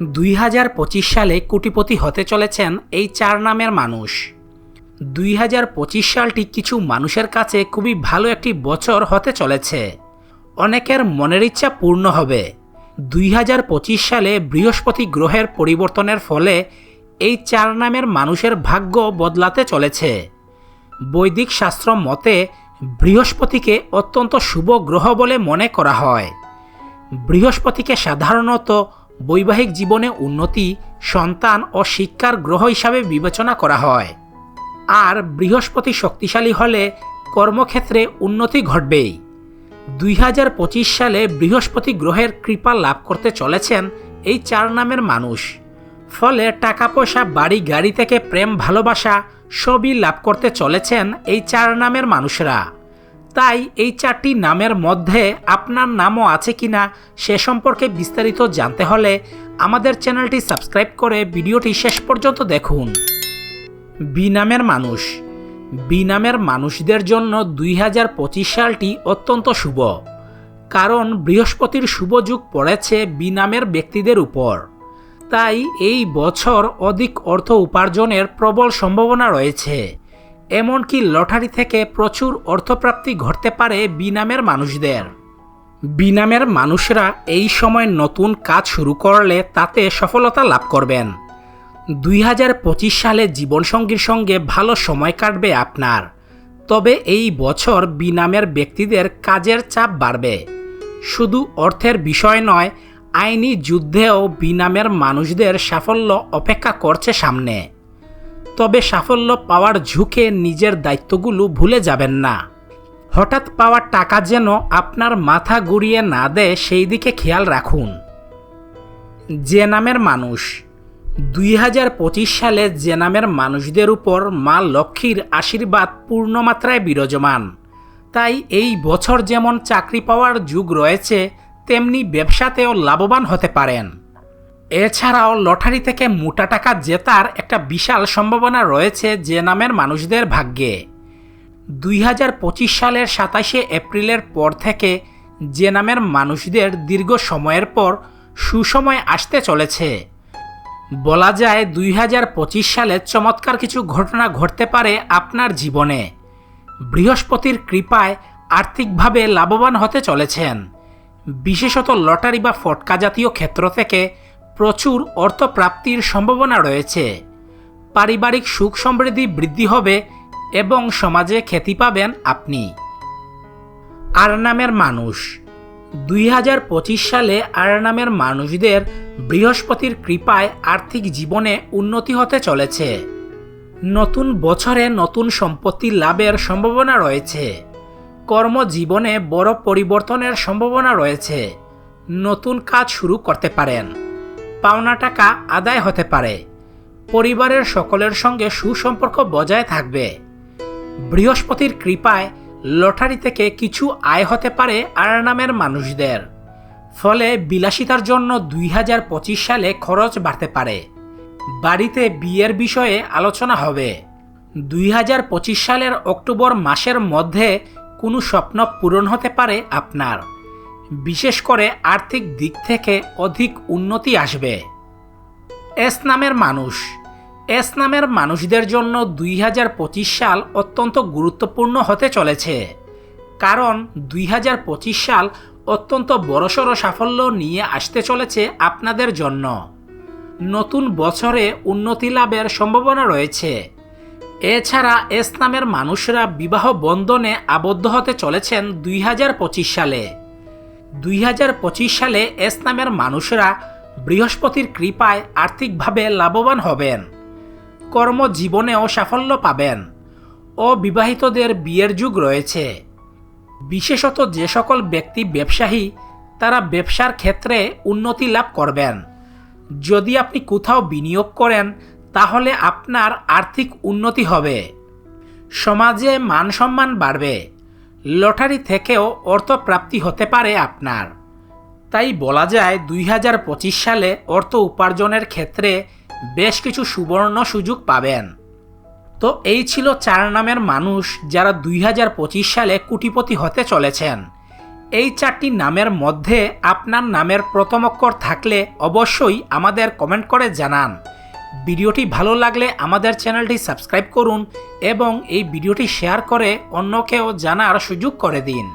দুই হাজার পঁচিশ সালে কোটিপতি হতে চলেছেন এই চার নামের মানুষ। দুই হাজার পঁচিশ সালটি কিছু মানুষের কাছে খুবই ভালো একটি বছর হতে চলেছে। অনেকের মনের ইচ্ছা পূর্ণ হবে। দুই হাজার পঁচিশ সালে বৃহস্পতি গ্রহের পরিবর্তনের ফলে এই চার নামের মানুষের ভাগ্য বদলাতে চলেছে। বৈদিক শাস্ত্র মতে বৃহস্পতিকে অত্যন্ত শুভ গ্রহ বলে মনে করা হয়। বৃহস্পতিকে সাধারণত বৈবাহিক জীবনে উন্নতি, সন্তান ও শিক্ষার গ্রহ হিসাবে বিবেচনা করা হয়। আর বৃহস্পতি শক্তিশালী হলে কর্মক্ষেত্রে উন্নতি ঘটবেই। দুই হাজার পঁচিশ সালে বৃহস্পতি গ্রহের কৃপা লাভ করতে চলেছেন এই চার নামের মানুষ। ফলে টাকা পয়সা বাড়ি, গাড়ি থেকে প্রেম, ভালোবাসা সবই লাভ করতে চলেছেন এই চার নামের মানুষরা। তাই এই চারটি নামের মধ্যে আপনার নামও আছে কিনা সে সম্পর্কে বিস্তারিত জানতে হলে আমাদের চ্যানেলটি সাবস্ক্রাইব করে ভিডিওটি শেষ পর্যন্ত দেখুন। বি নামের মানুষ। বি নামের মানুষদের জন্য দুই হাজার পঁচিশ সালটি অত্যন্ত শুভ। কারণ বৃহস্পতির শুভ যুগ পড়েছে বি নামের ব্যক্তিদের উপর। তাই এই বছর অধিক অর্থ উপার্জনের প্রবল সম্ভাবনা রয়েছে। এমনকি লটারি থেকে প্রচুর অর্থপ্রাপ্তি ঘটতে পারে বিনামের মানুষদের। বিনামের মানুষরা এই সময় নতুন কাজ শুরু করলে তাতে সফলতা লাভ করবেন। দুই হাজার পঁচিশ সালে জীবনসঙ্গীর সঙ্গে ভালো সময় কাটবে আপনার। তবে এই বছর বিনামের ব্যক্তিদের কাজের চাপ বাড়বে। শুধু অর্থের বিষয় নয়, আইনি যুদ্ধেও বিনামের মানুষদের সাফল্য অপেক্ষা করছে সামনে। তবে সাফল্য পাওয়ার ঝুঁকে নিজের দায়িত্বগুলো ভুলে যাবেন না। হঠাৎ পাওয়ার টাকা যেন আপনার মাথা গুড়িয়ে না দেয়, সেই দিকে খেয়াল রাখুন। যে নামের মানুষ। দুই হাজার পঁচিশ সালে যে নামের মানুষদের উপর মা লক্ষ্মীর আশীর্বাদ পূর্ণমাত্রায় বিরাজমান। তাই এই বছর যেমন চাকরি পাওয়ার যুগ রয়েছে, তেমনি ব্যবসাতেও লাভবান হতে পারেন। এছাড়াও লটারি থেকে মোটা টাকা জেতার একটা বিশাল সম্ভাবনা রয়েছে যে নামের মানুষদের ভাগ্যে। দুই হাজার পঁচিশ সালের সাতাশে এপ্রিলের পর থেকে যে নামের মানুষদের দীর্ঘ সময়ের পর সুসময় আসতে চলেছে। বলা যায় দুই হাজার পঁচিশ সালে চমৎকার কিছু ঘটনা ঘটতে পারে আপনার জীবনে। বৃহস্পতির কৃপায় আর্থিকভাবে লাভবান হতে চলেছেন। বিশেষত লটারি বা ফটকা জাতীয় ক্ষেত্র থেকে প্রচুর অর্থপ্রাপ্তির সম্ভাবনা রয়েছে। পারিবারিক সুখ সমৃদ্ধি বৃদ্ধি হবে এবং সমাজে খ্যাতি পাবেন আপনি। আর নামের মানুষ। দুই হাজার পঁচিশ সালে আর নামের মানুষদের বৃহস্পতির কৃপায় আর্থিক জীবনে উন্নতি হতে চলেছে। নতুন বছরে নতুন সম্পত্তি লাভের সম্ভাবনা রয়েছে। কর্মজীবনে বড় পরিবর্তনের সম্ভাবনা রয়েছে। নতুন কাজ শুরু করতে পারেন। পাওনা টাকা আদায় হতে পারে। পরিবারের সকলের সঙ্গে সুসম্পর্ক বজায় থাকবে। বৃহস্পতির কৃপায় লটারি থেকে কিছু আয় হতে পারে আর নামের মানুষদের। ফলে বিলাসিতার জন্য দুই হাজার পঁচিশ সালে খরচ বাড়তে পারে। বাড়িতে বিয়ের বিষয়ে আলোচনা হবে। দুই হাজার পঁচিশ সালের অক্টোবর মাসের মধ্যে কোনো স্বপ্ন পূরণ হতে পারে আপনার। বিশেষ করে আর্থিক দিক থেকে অধিক উন্নতি আসবে। এস নামের মানুষ। এস নামের মানুষদের জন্য দুই হাজার পঁচিশ সাল অত্যন্ত গুরুত্বপূর্ণ হতে চলেছে। কারণ দুই হাজার পঁচিশ সাল অত্যন্ত বড়সড় সাফল্য নিয়ে আসতে চলেছে আপনাদের জন্য। নতুন বছরে উন্নতি লাভের সম্ভাবনা রয়েছে। এছাড়া এস নামের মানুষরা বিবাহ বন্ধনে আবদ্ধ হতে চলেছেন দুই হাজার পঁচিশ সালে। দুই হাজার পঁচিশ সালে এস নামের মানুষরা বৃহস্পতির কৃপায় আর্থিকভাবে লাভবান হবেন, কর্মজীবনেও সাফল্য পাবেন। অবিবাহিতদের বিয়ের যুগ রয়েছে। বিশেষত যে সকল ব্যক্তি ব্যবসায়ী, তারা ব্যবসার ক্ষেত্রে উন্নতি লাভ করবেন। যদি আপনি কোথাও বিনিয়োগ করেন, তাহলে আপনার আর্থিক উন্নতি হবে। সমাজে মান সম্মান বাড়বে। লটারি থেকেও অর্থপ্রাপ্তি হতে পারে আপনার। তাই বলা যায় দুই হাজার পঁচিশ সালে অর্থ উপার্জনের ক্ষেত্রে বেশ কিছু সুবর্ণ সুযোগ পাবেন। তো এই ছিল চার নামের মানুষ যারা দুই হাজার পঁচিশ সালে কুটিপতি হতে চলেছেন। এই চারটি নামের মধ্যে আপনার নামের প্রথম অক্ষর থাকলে অবশ্যই আমাদের কমেন্ট করে জানান। ভিডিওটি ভালো লাগলে আমাদের চ্যানেলটি সাবস্ক্রাইব করুন এবং এই ভিডিওটি শেয়ার করে অন্যকেও জানার সুযোগ করে দিন।